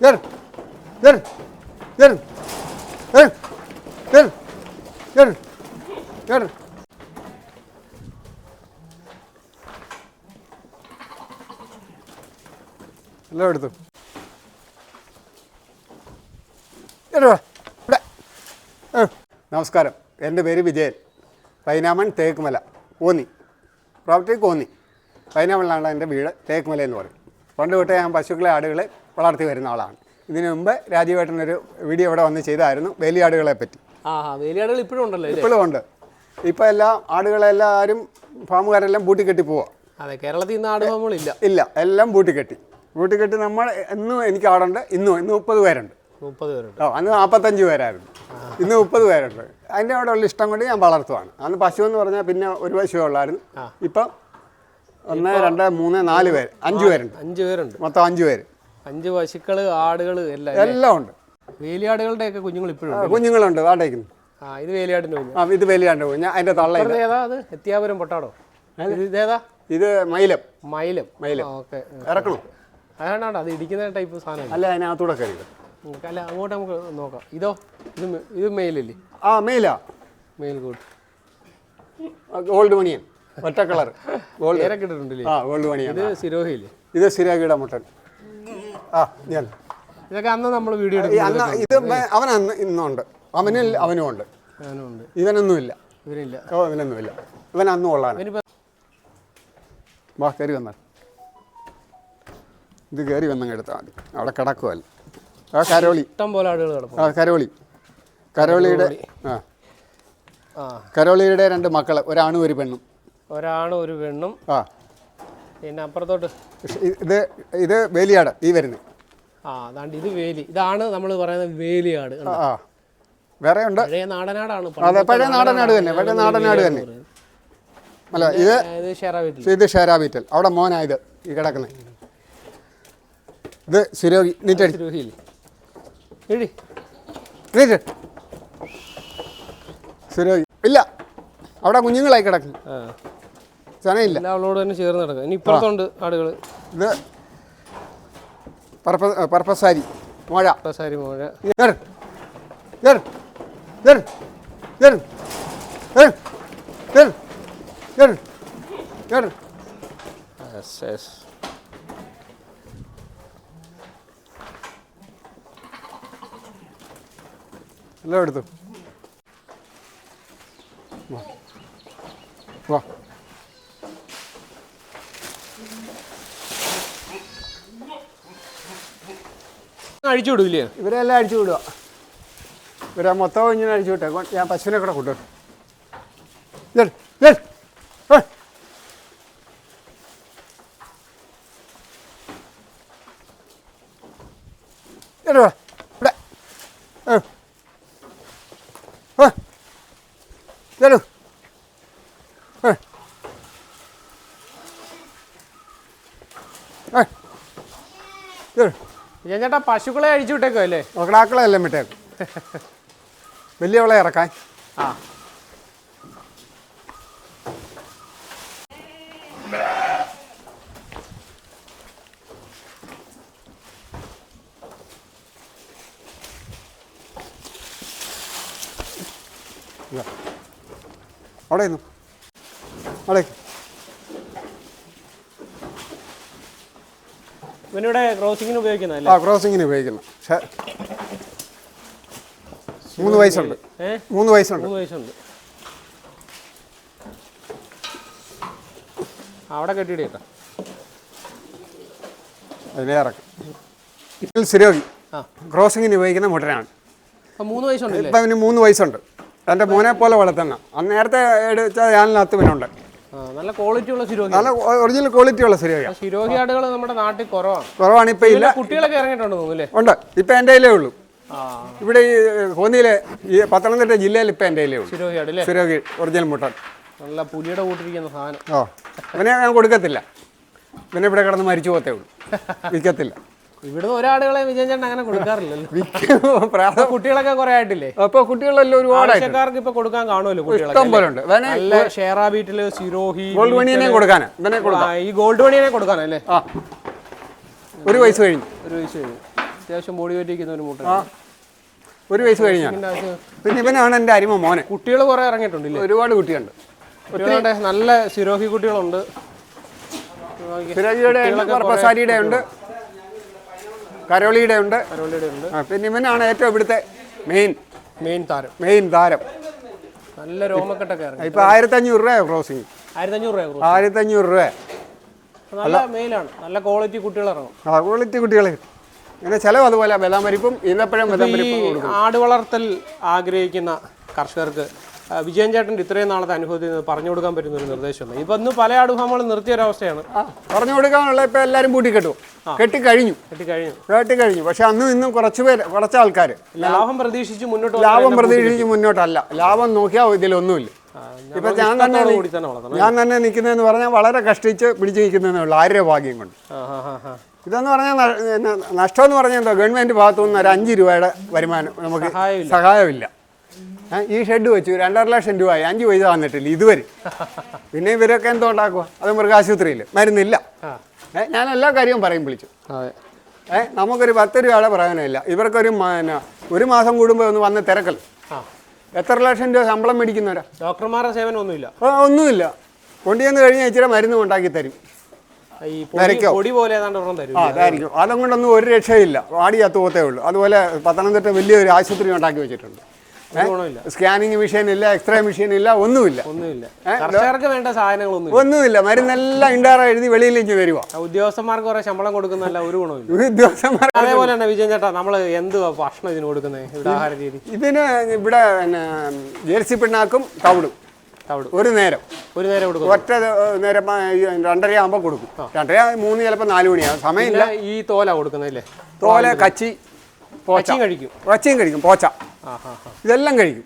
കേറ് Gel. Gel. Gel. Gel. Gel. Gel. എല്ലാം എടുത്തു. നമസ്കാരം എന്റെ പേര് വിജയൻ പൈനാമൺ തേക്കുമല കോന്നി പ്രോപ്പർട്ടി കോന്നി പൈനാമണിലാണ് എന്റെ വീട് തേക്കുമല എന്ന് പറയും പണ്ട് തൊട്ടേ ഞാൻ പശുക്കളെ ആടുകളെ വളർത്തി വരുന്ന ആളാണ്. ഇതിനു മുമ്പ് രാജീവേട്ടനൊരു വീഡിയോ ഇവിടെ വന്ന് ചെയ്തായിരുന്നു വേലിയാടുകളെ പറ്റി. ആ വേലിയാടുകൾ ഇപ്പോഴും ഉണ്ടല്ലോ ഇപ്പോഴും ഉണ്ട്. ഇപ്പം എല്ലാം ആടുകളെല്ലാവരും ഫാമുകാരെല്ലാം പൂട്ടിക്കെട്ടി പോവാ. അതെ കേരളത്തിൽ നിന്ന് ആട് ഫാമുകളില്ല. ഇല്ല എല്ലാം പൂട്ടിക്കെട്ടി പൂട്ടിക്കെട്ടി നമ്മൾ ഇന്നും എനിക്ക് ആടുണ്ട് ഇന്നും ഇന്ന് മുപ്പത് പേരുണ്ട്. മുപ്പത് പേരുണ്ട്. ഓ അന്ന് നാൽപ്പത്തഞ്ച് പേരായിരുന്നു. ഇന്ന് മുപ്പത് പേരുണ്ട്. അതിന്റെ അവിടെ ഉള്ള ഇഷ്ടം കൊണ്ട് ഞാൻ വളർത്തുവാണ്. അന്ന് പശു എന്ന് പറഞ്ഞാൽ പിന്നെ ഒരു പശുവേ ഉള്ളായിരുന്നു. ഇപ്പം ഒന്ന് രണ്ട് മൂന്ന് നാല് പേര് അഞ്ച് പേരുണ്ട്. അഞ്ച് പേരുണ്ട്. മൊത്തം അഞ്ച് പേര്. അഞ്ച് പശുക്കൾ ആടുകൾ എല്ലാം എല്ലാം ഉണ്ട്. വേലിയാടുകളുടെ ഒക്കെ കുഞ്ഞുങ്ങൾ ഇപ്പോഴും കുഞ്ഞുങ്ങളുണ്ട് വാടകയ്ക്കുന്നു ആ ഇത് വേലിയാടിന്റെ കുഞ്ഞു. ആ ഇത് വേലിയാടിന്റെ കുഞ്ഞ. അതിന്റെ തള്ള ഏതാ അത്? എത്തിയാപുരം പൊട്ടാടോ? ഇത് ഇതേതാ? ഇത് മൈലം. മൈലം. മൈലം. ഓക്കെ. ഇറക്കണം. അതാണ് അത് ഇടിക്കുന്ന ടൈപ്പ് സാധനം അല്ല അതിനകത്തൂടെ കയറി അല്ല അങ്ങോട്ട് നമുക്ക് നോക്കാം. ഇതോ? ഇത് ഇത് മെയിലല്ലേ? ആ മെയിലാ. മെയിൽ കൂട്ട്. ഗോൾഡ് മണിയൻ. ഒറ്റ കളർ ഗോൾഡ്. ഇറക്കിട്ടിട്ടുണ്ടല്ലേ ആ ഗോൾഡ് മണിയൻ. ഇത് സിരോഹില്ലേ ഇത് സിരോഹിയുടെ മുട്ടൻ. ആ ഞാൻ. ഇതൊക്കെ അന്ന് നമ്മൾ വീഡിയോ എടുക്കും ഇത് അവൻ അന്ന് ഇന്നുണ്ട്. അവനിൽ അവനും ഉണ്ട്. ഇവനൊന്നുമില്ല. ഇവരില്ല ഓ ഇവനൊന്നുമില്ല. ഇവൻ അന്ന് കൊള്ളാനാണ് വാ കയറി വന്നാൽ ഇത് കയറി വന്നങ്ങ് എടുത്താൽ മതി. അവിടെ കിടക്കുമല്ല ആ കരോളി. ഇഷ്ടം പോലെ ആടുകൾ കിടക്കും ആ കരോളി. കരോളിയുടെ ആ. കരോളിയുടെ രണ്ട് മക്കൾ ഒരാണും ഒരു പെണ്ണും. ഒരാണും ഒരു പെണ്ണും. ആ. പിന്നെ അപ്പുറത്തോട്ട്. ഇത് ഇത് വേലിയാട് ഈ വരുന്നത്. ആ അതാണ്ട് ഇത് വേലി. ഇതാണ് നമ്മൾ പറയുന്നത് വേലിയാട് ആ വേറെ ഉണ്ട്. പഴയ നാടനാടാണ് അതെ പഴയ നാടനാട് തന്നെ പഴയ നാടനാട് തന്നെ. അല്ല ഇത് ഇത് ഷെറാബീറ്റൽ അവിടെ മോനാ ഇത് ഈ കിടക്കുന്നത് ഇത് സിരോഗി നീറ്റടി നീറ്റ്. സിരോഗി. ഇല്ല അവിടെ കുഞ്ഞുങ്ങളായി കിടക്കുന്നു. ചനയില്ല. അവളോട് തന്നെ ചേർന്ന് ഇനി ഇപ്പുറത്തുണ്ട് ആടുകൾ ഇത് പർപ്പസാരി മഴ. പർപ്പസാരി മഴ. എല്ലാം എടുത്തു. വാ. വാ. അഴിച്ചു വിടൂല്ലേ? ഇവരെല്ലാം അഴിച്ചു വിടുക ഇവരെ മൊത്തം ഇങ്ങനെ അഴിച്ചു വിട്ടേ. ഞാൻ പശുവിനെ കൂടെ കൂട്ടും ഇവിടെ. ഇവിടെ ഞാൻ ചേട്ടാ പശുക്കളെ അഴിച്ചു വിട്ടേക്കോ അല്ലേ? കിടാക്കളെല്ലാം വിട്ടേക്കും. വലിയവളെ ഇറക്കാൻ. ആ. അവിടെ നിന്നു അവിടെ. ഇവനിവിടെ ക്രോസിങ്ങിന് ഉപയോഗിക്കുന്നതല്ലേ? ആ ക്രോസിങ്ങിന് ഉപയോഗിക്കുന്നു. പക്ഷേ മൂന്ന് വയസ്സുണ്ട്. മൂന്ന് വയസ്സുണ്ട്. മൂന്ന് വയസ്സുണ്ട്. അവിടെ കെട്ടിയിട കേട്ടോ. അതിലേ ഇറക്കും. സിരോഗി ക്രോസിങ്ങിന് ഉപയോഗിക്കുന്ന മുട്ടനാണ് മൂന്ന് വയസ്സുണ്ടല്ലേ ഇപ്പം അവന് മൂന്ന് വയസ്സുണ്ട്. എന്റെ മോനെ പോലെ വളർത്തണം അന്ന് നേരത്തെ എടുത്ത ഞാനിനകത്ത് ഇവനുണ്ട്. ആ നല്ല ക്വാളിറ്റി ഉള്ള ശിരോഹി നല്ല ഒറിജിനൽ ക്വാളിറ്റി ഉള്ള സിരോഗിയാണ് ശിരോഹി ആടുകൾ നമ്മുടെ നാട്ടിൽ കുറവാണ്. കുറവാണ്. ഇപ്പൊ ഇല്ല. കുട്ടികളൊക്കെ ഇറങ്ങിയിട്ടുണ്ട് തോന്നുന്നു ഉണ്ട്. ഇപ്പൊ എന്റെ കയ്യിലേ ഉള്ളൂ. ഇവിടെ ഈ കോന്നിയിലെ ഈ പത്തനംതിട്ട ജില്ലയിൽ ഇപ്പൊ എന്റെ കയ്യിലേ ഉള്ളൂ. സിരോഗി ഒറിജിനൽ മുട്ടൻ. നല്ല പുലിയുടെ കൂട്ടിരിക്കുന്ന സാധനം. ഓ ഇവനെ ഞാൻ കൊടുക്കത്തില്ല. ഇവനെ ഇവിടെ കിടന്ന് മരിച്ചു പോത്തേ ഉള്ളൂ. വിൽക്കത്തില്ല. ഇവിടുന്ന് ഒരാളുകളെ വിജയൻ ചേട്ടൻ അങ്ങനെ കൊടുക്കാറില്ലല്ലോ. കുട്ടികളൊക്കെ കുറെ ആയിട്ടില്ലേ? അപ്പൊ കുട്ടികളെല്ലാം ഒരുപാട് ഇപ്പൊ കൊടുക്കാൻ കാണുമല്ലോ ഇഷ്ടം പോലെ ഉണ്ട് ഷെയറാ ബീറ്റിൽ സിരോഹി ഗോൾഡ് മണിയനെ കൊടുക്കാനാ. ഇവനെ കൊടുക്കാം. ഈ ഗോൾഡ് മണിയെ കൊടുക്കാനല്ലേ ഒരു വയസ്സ് കഴിഞ്ഞു. ഒരു വയസ്സ് കഴിഞ്ഞു. അത്യാവശ്യം ബോഡി വെറ്റിരിക്കുന്ന ഒരു മൂട്ട ഒരു വയസ്സ് കഴിഞ്ഞാണ് പിന്നെ ഇവനാണ് എന്റെ അരിമ മോനെ. കുട്ടികൾ കുറെ ഇറങ്ങിയിട്ടുണ്ടല്ലേ ഒരുപാട് കുട്ടിയുണ്ട് കുട്ടികളുടെ നല്ല സിരോഹി കുട്ടികളുണ്ട്. സിരോഹിയുടെ ഉണ്ട്. കരോളിയുടെ ഉണ്ട്. കരോളിയുടെ ഉണ്ട്. പിന്നിമനാണ് പിന്നെ ഇവനാണ് ഏറ്റവും ഇവിടുത്തെ മെയിൻ മെയിൻ താരം. മെയിൻ താരം. നല്ല രോമക്കെട്ടൊക്കെ ഇറങ്ങി. ആയിരത്തി ആയിരത്തഞ്ഞൂറ് രൂപ ക്രോസിങ് ആയിരത്തഞ്ഞൂറ് രൂപ. ആയിരത്തഞ്ഞൂറ് രൂപ നല്ല മെയിലാണ് നല്ല ക്വാളിറ്റി കുട്ടികൾ ഇറങ്ങും. ആ ക്വാളിറ്റി കുട്ടികൾ. പിന്നെ ചിലവ് അതുപോലെ ബദാം പരിപ്പും ഈന്തപ്പഴം കൊടുക്കും. ആട് വളർത്തൽ ആഗ്രഹിക്കുന്ന കർഷകർക്ക് വിജയൻ ചേട്ടന്റെ ഇത്രയും നാളത്തെ അനുഭവത്തിൽ നിന്ന് പറഞ്ഞു കൊടുക്കാൻ പറ്റുന്ന ഒരു നിർദ്ദേശമല്ല. ഇപ്പൊ ഇന്ന് പല അടുഹങ്ങൾ നിർത്തിയ ഒരവസ്ഥയാണ് പറഞ്ഞു കൊടുക്കാനുള്ള ഇപ്പം എല്ലാവരും പൂട്ടി കെട്ടും കെട്ടിക്കഴിഞ്ഞു. കെട്ടിക്കഴിഞ്ഞു. കെട്ടിക്കഴിഞ്ഞു. പക്ഷെ അന്ന് ഇന്നും കുറച്ച് പേര് കുറച്ച് ആൾക്കാർ ലാഭം പ്രതീക്ഷിച്ച് മുന്നോട്ട് ലാഭം പ്രതീക്ഷിച്ച് മുന്നോട്ടല്ല. ലാഭം നോക്കിയാൽ ഇതിലൊന്നുമില്ല. ഇപ്പൊ ഞാൻ തന്നെ ഞാൻ തന്നെ നിൽക്കുന്നതെന്ന് പറഞ്ഞാൽ വളരെ കഷ്ടിച്ച് പിടിച്ചു നിൽക്കുന്നതേ ഉള്ളൂ ആരുടെ ഭാഗ്യം കൊണ്ട്. ഇതെന്ന് പറഞ്ഞാൽ നഷ്ടം എന്ന് പറഞ്ഞാൽ എന്താ ഗവൺമെന്റ് ഭാഗത്തു നിന്ന് ഒരു അഞ്ച് രൂപയുടെ വരുമാനം നമുക്ക് സഹായമില്ല. ഈ ഷെഡ് വെച്ചു രണ്ടര ലക്ഷം രൂപയായി. അഞ്ച് പൈസ വന്നിട്ടില്ല ഇതുവരെ. പിന്നെ ഇവരൊക്കെ എന്തോ ഉണ്ടാക്കുക അത് മൃഗാശുപത്രിയിൽ മരുന്നില്ല. ഞാൻ എല്ലാ കാര്യവും പറയും വിളിച്ചു. ഏ നമുക്കൊരു പത്ത് രൂപയുടെ പ്രയോജനമില്ല. ഇവർക്കൊരു ഒരു മാസം കൂടുമ്പോൾ ഒന്ന് വന്ന് തിരക്കൽ. എത്ര ലക്ഷം രൂപ ശമ്പളം മേടിക്കുന്നവരാ? ഡോക്ടർമാരുടെ സേവനം ഒന്നുമില്ല ഒന്നുമില്ല. കൊണ്ടുചെന്ന് കഴിഞ്ഞാൽ ഇച്ചിരി മരുന്ന് ഉണ്ടാക്കി തരും. അതും കൊണ്ടൊന്നും ഒരു രക്ഷയില്ല. വാടിയാത്തോത്തേ അത്തുപോത്തേ ഉള്ളൂ. അതുപോലെ പത്തനംതിട്ട വലിയൊരു ആശുപത്രി ഉണ്ടാക്കി വെച്ചിട്ടുണ്ട്. സ്കാനിങ് മെഷീൻ ഇല്ല എക്സ്റേ മെഷീൻ ഇല്ല ഒന്നുമില്ല. ഒന്നുമില്ല കർഷകർക്ക് വേണ്ട സാധനങ്ങളൊന്നും ഒന്നുമില്ല. മരുന്നെല്ലാം ഇണ്ടാറ എഴുതി വെളിയിലേക്ക് വരുവാ. ഉദ്യോഗസ്ഥന്മാർക്ക് കുറെ ശമ്പളം കൊടുക്കുന്നല്ല ഒരു ഗുണമില്ല. ഉദ്യോഗസ്ഥന്മാർ അതേപോലെ തന്നെ വിജയൻ ചേട്ടാ നമ്മൾ എന്ത് ഭക്ഷണം ഇതിന് കൊടുക്കുന്നത് ഇവിടെ ആഹാര രീതി? ഇതിന് ഇവിടെ പിന്നെ ജേഴ്സി പിണ്ണാക്കും തവിടും. ഒരു നേരം. ഒരു നേരം കൊടുക്കും. ഒറ്റ നേരം രണ്ടര ആകുമ്പോൾ കൊടുക്കും. രണ്ടര മൂന്ന് ചിലപ്പോൾ നാല് മണിയാകും സമയമില്ല. ഈ തോല കൊടുക്കുന്നില്ലേ തോല കച്ചി പോച്ച. പച്ചിയും കഴിക്കും. കഴിക്കും പോച്ച. ഇതെല്ലാം കഴിക്കും.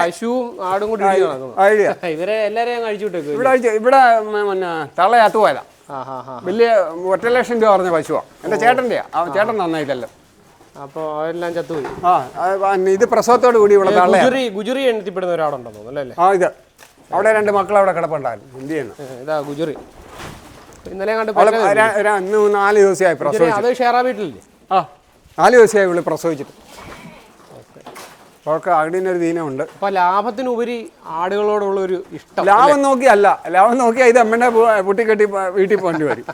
പശുവും ആടും കൂടി ഇവരെ എല്ലാരെയും കഴിച്ചു വിട്ടേക്കും ഇവിടെ ഇവിടെ പിന്നെ തള്ളയത്ത് പോയതാ. വലിയ ഒറ്റ ലക്ഷം രൂപ പറഞ്ഞ പശുവാ. എന്റെ ചേട്ടന്റെയാ ആ ചേട്ടൻ നന്നായിട്ടല്ലോ. അപ്പോൾ അതെല്ലാം ചത്തുപോയി. ആ ഇത് പ്രസവത്തോട് കൂടി ഇവിടെ ഗുജറി ഗുജറി എണ്ണത്തിപ്പെടുന്ന തോന്നുന്നു അല്ലേ ആ ഇത്. അവിടെ രണ്ട് മക്കൾ അവിടെ കിടപ്പുണ്ടായിരുന്നു. എന്ത് ചെയ്യുന്നു? ഇതാ ഗുജറി. ഇന്നലെ കണ്ട് ഇന്ന് നാല് ദിവസമായി പ്രസവം അത് ഷെയറാ വീട്ടിലില്ലേ? ആ നാല് ദിവസമായി ഇവിടെ പ്രസവിച്ചിട്ട്. അവൾക്ക് ആടിനൊരു ദീനമുണ്ട്. അപ്പൊ ലാഭത്തിനുപരി ആടുകളോടുള്ള ഒരു ഇഷ്ടം ലാഭം നോക്കിയല്ല. ലാഭം നോക്കി ഇത് അമ്മേന്റെ പൊട്ടിക്കെട്ടി കെട്ടി വീട്ടിൽ പോകേണ്ടി വരും.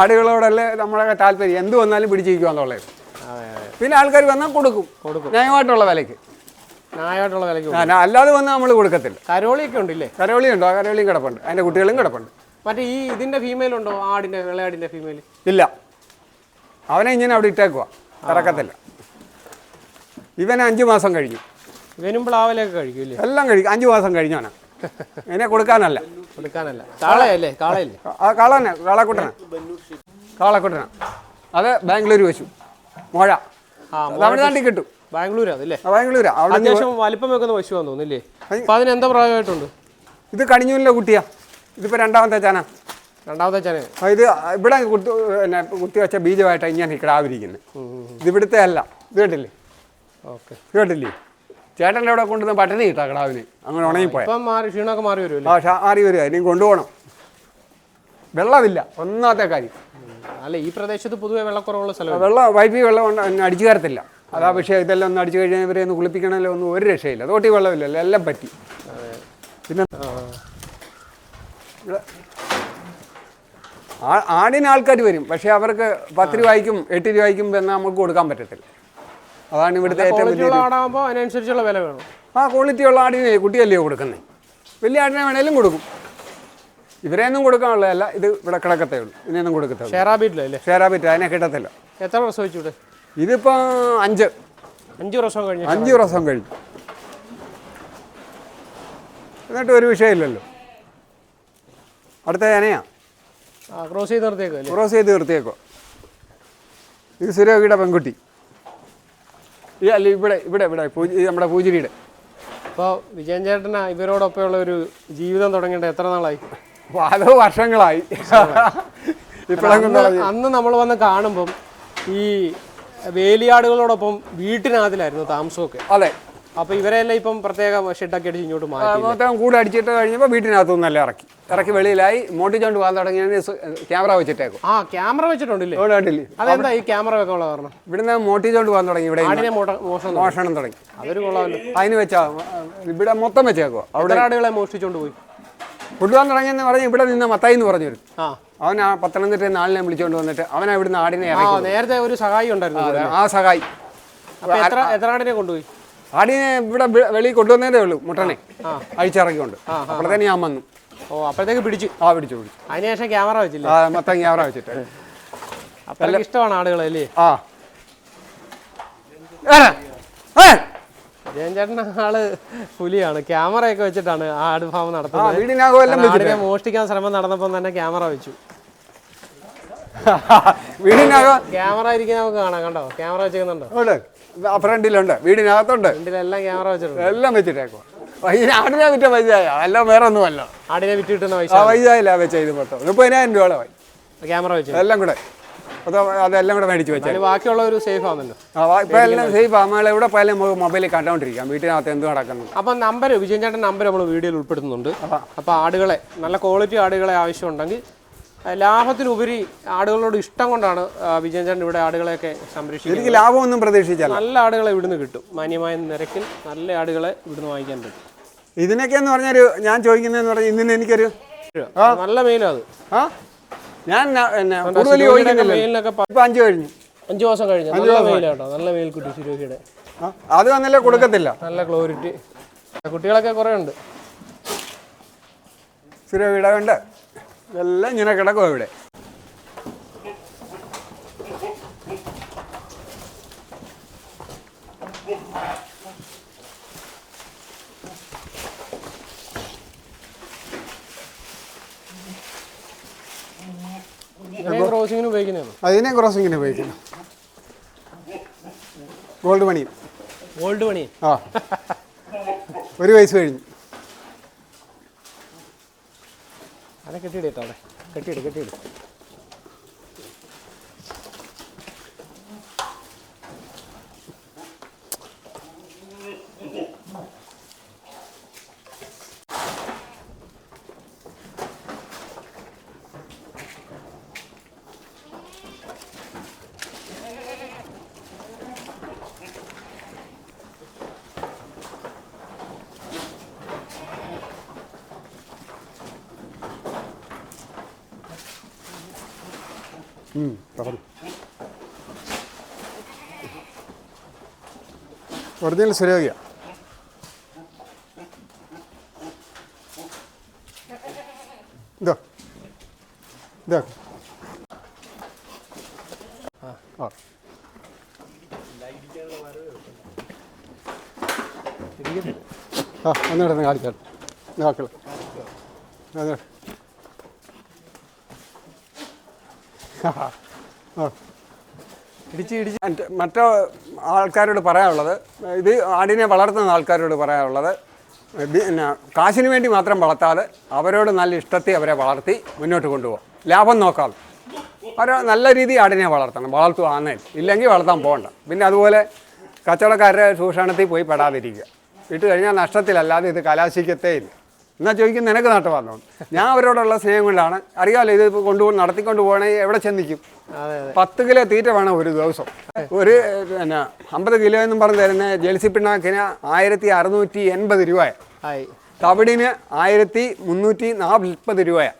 ആടുകളോടല്ലേ നമ്മളെ താല്പര്യം. എന്ത് വന്നാലും പിടിച്ചിരിക്കുവാന്നുള്ളത് പിന്നെ ആൾക്കാർ വന്നാൽ കൊടുക്കും. കൊടുക്കും. ന്യായമായിട്ടുള്ള വിലയ്ക്ക്. ന്യായമായിട്ടുള്ള വിലയ്ക്ക് അല്ലാതെ വന്നാൽ നമ്മൾ കൊടുക്കത്തില്ല. കരോളിയൊക്കെ ഉണ്ടല്ലേ? കരോളി ഉണ്ടോ ആ കരോളിയും കിടപ്പുണ്ട്. അതിന്റെ കുട്ടികളും കിടപ്പുണ്ട്. മറ്റേ ഈ ഇതിന്റെ ഫീമെയിൽ ഉണ്ടോ? ആടിന്റെ വിളയാടിന്റെ ഫീമെയിൽ ഇല്ല. അവനെ ഇങ്ങനെ അവിടെ ഇട്ടേക്കുവാ. ഇറക്കത്തില്ല. ഇവന് അഞ്ച് മാസം കഴിഞ്ഞു. ഇവനും പ്ലാവലൊക്കെ കഴിക്കും എല്ലാം കഴിക്കും. അഞ്ച് മാസം കഴിഞ്ഞാണ് ഇതിനെ കൊടുക്കാനല്ല. കൊടുക്കാനല്ല. കാളയല്ലേ? കാളയല്ലേ? ആ കാളനെ കാളക്കുട്ടന. കാളക്കുട്ടന. അത് ബാംഗ്ലൂർ വെച്ചു. മോഴ. തമിഴ്നാട്ടിൽ കിട്ടും. ബാംഗ്ലൂർ അതല്ലേ ബാംഗ്ലൂരാ. അവിടെ നിന്ന് അത്യാവശ്യം വലിപ്പം വെക്കുന്ന പശുവാന്ന് തോന്നുന്നില്ലേ? അപ്പൊ അതിന് എന്താ പ്രായമായിട്ടുണ്ട്? ഇത് കണിഞ്ഞൂരിലെ കുട്ടിയാ. ഇതിപ്പോ രണ്ടാമത്തെ ചാന. രണ്ടാമത്തെ ചാന. ഇത് ഇവിടെ കുത്തി വെച്ച ബീജമായിട്ടാണ് ഞാൻ കിടാവിരിക്കുന്നത് ഇത് ഇവിടുത്തെ അല്ല. ഇത് കേട്ടില്ലേ ഓക്കെ. കേട്ടില്ലേ? ചേട്ടന്റെ അവിടെ കൊണ്ടുവന്ന പട്ടണി കിട്ടാ കിടാവിന്. അങ്ങനെ ഉണങ്ങിപ്പോയ ഇപ്പം മാറി ക്ഷീണമൊക്കെ മാറി വരുമല്ലോ? ആ ഷാ ആറി വരിക. ഇനി കൊണ്ടുപോകണം. വെള്ളമില്ല. ഒന്നാമത്തെ കാര്യം. അല്ല ഈ പ്രദേശത്ത് പൊതുവെ വെള്ളക്കുറവുള്ള സ്ഥലം വെള്ളം പൈപ്പിൽ വെള്ളം കൊണ്ട് എന്നെ അടിച്ചു കയറത്തില്ല. അതാ പക്ഷേ ഇതെല്ലാം ഒന്ന് അടിച്ചു കഴിഞ്ഞാൽ ഇവരെ ഒന്ന് കുളിപ്പിക്കണമല്ലോ ഒന്നും ഒരു രക്ഷയില്ല. തോട്ടി വെള്ളമില്ലല്ലോ. എല്ലാം പറ്റി. പിന്നെ ഇവിടെ ആ- ആടിന് ആൾക്കാർ വരും. പക്ഷേ അവർക്ക് പത്ത് രൂപയ്ക്കും എട്ട് രൂപയ്ക്കും എന്നാൽ നമുക്ക് കൊടുക്കാൻ പറ്റത്തില്ല. അതാണ് ഇവിടുത്തെ ഏറ്റവും വലിയ ക്വാളിറ്റിയുള്ള ആടാകുമ്പോൾ അതിനനുസരിച്ചുള്ള വില വേണം. ആ ക്വാളിറ്റിയുള്ള ആടിനെ കുട്ടിയല്ലയോ കൊടുക്കുന്നത് വലിയ ആടിനെ വേണേലും കൊടുക്കും. ഇവരെയൊന്നും കൊടുക്കാനുള്ളതല്ല ഇത് ഇവിടെ കിടക്കത്തേ ഉള്ളൂ. ഇതിനെയൊന്നും കൊടുക്കത്തേ ഉള്ളൂ. ഷെയറാ ബീറ്റിലല്ലേ ഷേരാ പറ്റും അതിനെ കിട്ടത്തില്ല. എത്ര പ്രസവിച്ചു ഇവിടെ? ഇതിപ്പോൾ അഞ്ച്. അഞ്ച് വർഷം കഴിഞ്ഞു. അഞ്ച് വർഷം കഴിഞ്ഞു. എന്നിട്ട് ഒരു വിഷയമില്ലല്ലോ അടുത്ത ഞാനയാ ആ ക്രോസ് ചെയ്ത് നിർത്തിയേക്കോ ക്രോസ് ചെയ്ത് നിർത്തിയേക്കോ ഇത് സുരോഗിയുടെ പെൺകുട്ടി. അല്ല ഇവിടെ ഇവിടെ ഇവിടെ നമ്മുടെ പൂജിരിയുടെ. അപ്പോൾ വിജയൻ ചേട്ടന ഇവരോടൊപ്പമുള്ള ഒരു ജീവിതം തുടങ്ങേണ്ട? എത്ര നാളായി? പല വർഷങ്ങളായി. അന്ന് നമ്മൾ വന്ന് കാണുമ്പം ഈ വേലിയാടുകളോടൊപ്പം വീട്ടിനകത്തിലായിരുന്നു താമസമൊക്കെ. അതെ. അപ്പൊ ഇവരെല്ലാം ഇപ്പം പ്രത്യേക ഷെഡൊക്കെ അടിച്ച് ഇങ്ങോട്ട് മാറ്റി മൊത്തം കൂടെ അടിച്ചിട്ട് കഴിഞ്ഞപ്പോൾ വീട്ടിനകത്തുനിന്ന് നല്ല ഇറക്കി. ഇറക്കി വെളിയിലായി മോട്ടിച്ചോണ്ട് പോകാൻ തുടങ്ങിയ ക്യാമറ വെച്ചിട്ടേക്കും. ആ ക്യാമറ വെച്ചിട്ടുണ്ടല്ലേ? അതെന്താ ഈ ക്യാമറ വെക്കാനുള്ള കാരണം? ഇവിടുന്ന് മോട്ടിച്ചോണ്ട് പോകാൻ തുടങ്ങി ഇവിടെ മോഷണം തുടങ്ങി. അതൊരു കൊള്ളാമല്ലോ. അതിന് വെച്ചാ ഇവിടെ മൊത്തം വെച്ചേക്കോ. അവിടെ ആടുകളെ മോഷ്ടിച്ചോണ്ട് പോയി? കൊണ്ടുപോകാൻ തുടങ്ങിയെന്ന് പറഞ്ഞ് ഇവിടെ നിന്ന് മത്തായി എന്ന് പറഞ്ഞു വരും അവൻ ആ പത്തനംതിട്ട നാളിനെ വിളിച്ചോണ്ട് വന്നിട്ട് അവനാ ഇവിടുന്ന് ആടിനെ നേരത്തെ ഒരു സഹായി ഉണ്ടായിരുന്നു ആ സഹായി. എത്ര ആടിനെ കൊണ്ടുപോയി? ആടിനെ ഇവിടെ വെളി വെളിയിൽ കൊണ്ടുവന്നതേ ഉള്ളൂ മുട്ടനെ. അഴിച്ചിറക്കിക്കൊണ്ട്. അപ്പോഴത്തേന് ഞാൻ വന്നു. ഓ അപ്പോഴത്തേക്ക് പിടിച്ചു? ആ പിടിച്ചു പിടിച്ചു. അതിനുശേഷം ക്യാമറ വെച്ചില്ല? ആ മൊത്തം ക്യാമറ വെച്ചിട്ട്. അപ്പം ഇഷ്ടമാണ് ആടുകളെ അല്ലേ? ആ. ഏറെ. ഏ. ജയൻചേട്ടൻ ആൾ പുലിയാണ്. ക്യാമറ ഒക്കെ വെച്ചിട്ടാണ് ആട് ഫാം നടത്തുന്നത്. മോഷ്ടിക്കാൻ ശ്രമം നടന്നപ്പോൾ തന്നെ ക്യാമറ വെച്ചു. വീടിനകം ക്യാമറ ഇരിക്കുന്ന നമുക്ക് കാണാം കണ്ടോ? ക്യാമറ വെച്ചിരിക്കുന്നുണ്ടോ. ഫ്രണ്ടിലുണ്ട് വീടിനകത്തുണ്ട്. ഫ്രണ്ടിലെല്ലാം ക്യാമറ വെച്ചിട്ടുണ്ട്. എല്ലാം വെച്ചിട്ടേക്കും ഇതിന് ആടിനെ വിറ്റ പൈസയായ എല്ലാം വേറെ ഒന്നുമല്ല ആടിനെ വിറ്റ് കിട്ടുന്ന പൈസ പൈസയില്ല വെച്ച ഇത് മൊത്തം. മുപ്പതിനായിരം രൂപ ക്യാമറ വെച്ചു. എല്ലാം കൂടെ. അത് അതെല്ലാം കൂടെ മേടിച്ച് വെച്ചാൽ ബാക്കിയുള്ള ഒരു സേഫ് ആണല്ലോ. ആ വാ- ഇപ്പൊ എല്ലാം സേഫ് ആവുമ്പോൾ എവിടെ പോയാലും നമുക്ക് മൊബൈലിൽ കണ്ടോണ്ടിരിക്കാം. വീട്ടിനകത്ത് എന്ത് നടക്കുന്നു. അപ്പം നമ്പർ വിജയൻ ചേട്ടൻ നമ്പർ നമ്മൾ വീഡിയോയിൽ ഉൾപ്പെടുത്തുന്നുണ്ട്. അപ്പോൾ ആടുകളെ നല്ല ക്വാളിറ്റി ആടുകളെ ആവശ്യമുണ്ടെങ്കിൽ ലാഭത്തിലുപരി ആടുകളോട് ഇഷ്ടം കൊണ്ടാണ് വിജയൻ ചേട്ടൻ ഇവിടെ ആടുകളെയൊക്കെ സംരക്ഷിക്കുന്നത്. ലാഭമൊന്നും പ്രതീക്ഷിച്ചാൽ നല്ല ആടുകളെ ഇവിടുന്ന് കിട്ടും. മാന്യമായ നിരക്കിൽ നല്ല ആടുകളെ ഇവിടുന്ന് വാങ്ങിക്കാൻ പറ്റും. ഇതിനൊക്കെ എന്ന് പറഞ്ഞൊരു ഞാൻ ചോദിക്കുന്നതെന്ന് പറഞ്ഞാൽ ഇന്നിന് എനിക്കൊരു നല്ല മെയിലും അത്. ആ? ഞാൻ അഞ്ചു മെയിലിനൊക്കെ ഇപ്പൊ അഞ്ച് കഴിഞ്ഞു. അഞ്ച് മാസം കഴിഞ്ഞു. നല്ല മെയിലാട്ടോ നല്ല മെയിൽ കുട്ടി ശിരോഹിയുടെ അത് വന്നല്ലേ കൊടുക്കത്തില്ല? നല്ല ക്ലോരിറ്റി. കുട്ടികളൊക്കെ കുറേ ഉണ്ട്. ശിരോഹിയുടെ ഉണ്ട്. എല്ലാം ഇങ്ങനെ കിടക്കും ഇവിടെ. ഇങ്ങനെ ക്രോസിങ്ങിന് ഉപയോഗിക്കുന്നതാണ് അതിനെ ക്രോസിങ്ങിന് ഉപയോഗിക്കുന്നു. ഗോൾഡ് മണി ഗോൾഡ് മണി ആ. ഒരു വയസ്സ് കഴിഞ്ഞു. അതെ കെട്ടിയിടട്ടോ അവിടെ. കെട്ടിയിട് കെട്ടിയിട്. ഒറിജിനൽ സുരോഗ്യ ഇതോ. ഇതോ. ആ ആ. ഒന്ന് കിടന്ന് കാണിച്ചാൽ നോക്കള അതെ ഇടിച്ച് ഇടിച്ച്. മറ്റോ ആൾക്കാരോട് പറയാനുള്ളത് ഇത് ആടിനെ വളർത്തുന്ന ആൾക്കാരോട് പറയാനുള്ളത് പിന്നെ കാശിന് വേണ്ടി മാത്രം വളർത്താതെ അവരോട് നല്ല ഇഷ്ടത്തിൽ അവരെ വളർത്തി മുന്നോട്ട് കൊണ്ടുപോകാം. ലാഭം നോക്കാം. അവരെ നല്ല രീതിയിൽ ആടിനെ വളർത്തണം വളർത്തു ആന്നേ ഇല്ലെങ്കിൽ വളർത്താൻ പോകണ്ട. പിന്നെ അതുപോലെ കച്ചവടക്കാരുടെ ചൂഷണത്തിൽ പോയി പെടാതിരിക്കുക. ഇട്ട് കഴിഞ്ഞാൽ നഷ്ടത്തിലല്ലാതെ ഇത് കലാശിക്കത്തേ ഇല്ല. എന്നാൽ ചോദിക്കും നിനക്ക് നഷ്ടമാണോ ഞാൻ അവരോടുള്ള സ്നേഹം കൊണ്ടാണ്. അറിയാമല്ലോ ഇത് കൊണ്ടുപോയി നടത്തിക്കൊണ്ട് പോകണമെങ്കിൽ എവിടെ ചെന്നിക്കും? പത്ത് കിലോ തീറ്റ വേണം ഒരു ദിവസം. ഒരു പിന്നെ അമ്പത് കിലോ എന്നും പറഞ്ഞു തരുന്ന ജേഴ്സി പിണ്ണാക്കിന് ആയിരത്തി അറുന്നൂറ്റി എൺപത് രൂപയാണ് തവിടിന് ആയിരത്തി മുന്നൂറ്റി നാൽപ്പത് രൂപയാണ്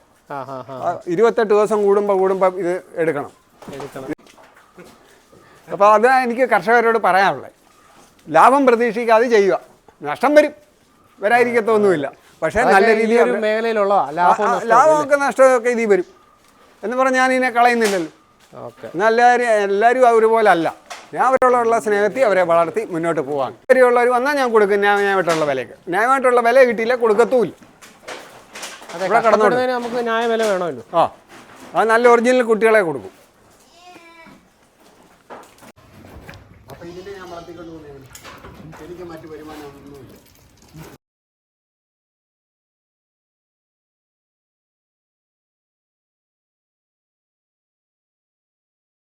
ഇരുപത്തെട്ട് ദിവസം കൂടുമ്പോൾ കൂടുമ്പോൾ ഇത് എടുക്കണം. എടുക്കണം. അപ്പോൾ അത് എനിക്ക് കർഷകരോട് പറയാനുള്ളത്. ലാഭം പ്രതീക്ഷിക്കാതെ ചെയ്യുക. നഷ്ടം വരും. വരാതിരിക്കത്തൊന്നുമില്ല. പക്ഷേ നല്ല രീതിയിൽ മേഖലയിലുള്ള ലാഭമൊക്കെ നഷ്ടമൊക്കെ ഇതിൽ വരും. എന്ന് പറഞ്ഞാൽ ഞാൻ ഇതിനെ കളയുന്നില്ലല്ലോ. ഓക്കെ. എല്ലാവരും എല്ലാവരും ഒരുപോലെ അല്ല. ഞാൻ അവരോടുള്ള സ്നേഹത്തിൽ അവരെ വളർത്തി മുന്നോട്ട് പോവാൻ ഇവരുള്ളവർ വന്നാൽ ഞാൻ കൊടുക്കും ന്യായമായിട്ടുള്ള വിലയ്ക്ക്. ന്യായമായിട്ടുള്ള വില കിട്ടിയില്ല കൊടുക്കത്തുമില്ല ഇവിടെ നമുക്ക് ന്യായ വില വേണമല്ലോ. ആ അത് നല്ല ഒറിജിനൽ കുട്ടികളെ കൊടുക്കും.